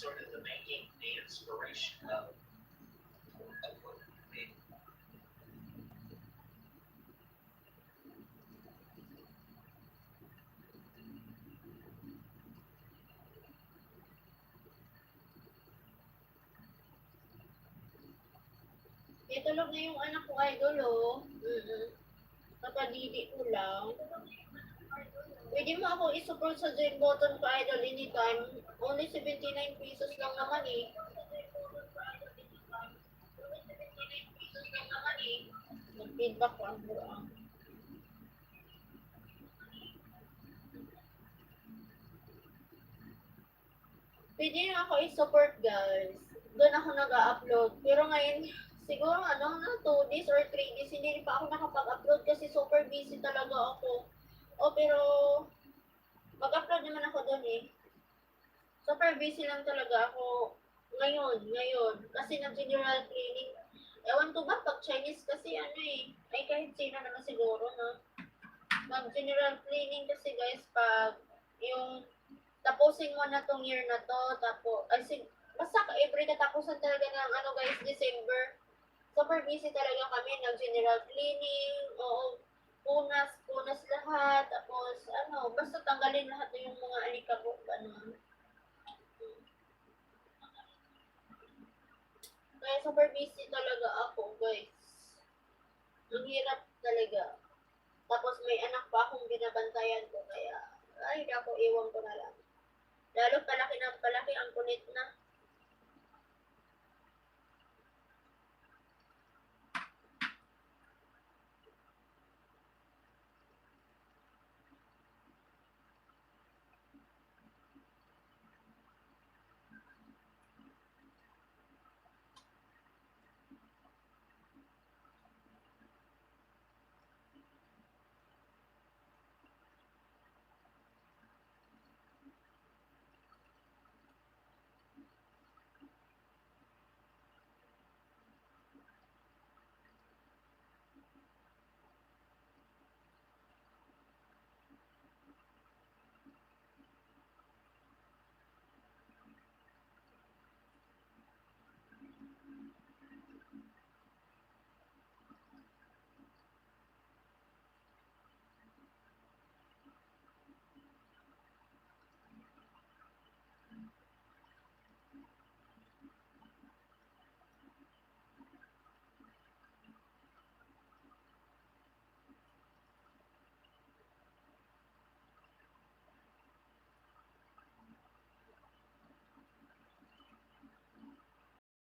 sort of the making, the inspiration of, of what we made. Tulog na yung anak ko, idol, oh. Mm-mm. Napadidi ko lang. Pwede mo ako isupport sa join button ko, idol, anytime. Only 79 pesos lang naman, eh. Mag-feedback ko ang buang. Pwede na ako i-support, guys. Doon ako nag-upload. Pero ngayon, siguro ano na, 2 days or 3 days, hindi pa ako nakapag-upload kasi super busy talaga ako. O, pero, mag-upload naman ako doon eh. Super busy lang talaga ako ngayon, ngayon. Kasi nag-general cleaning. Ewan ko ba, pag Chinese kasi ano eh, ay kahit sino naman siguro, no? Mag-general cleaning kasi guys, pag yung tapusin mo na tong year na to, tapo, ay sig, basta every katapusan talaga ng ano guys, December, super busy talaga kami, nag-general cleaning, oo, punas, tapos ano, basta tanggalin lahat na yung mga alikabok, ano. Kaya super busy talaga ako, guys. Ang hirap talaga. Tapos may anak pa akong binabantayan ko, kaya, ay, ako, iwan ko na lang. Lalo palaki na palaki ang kunit na.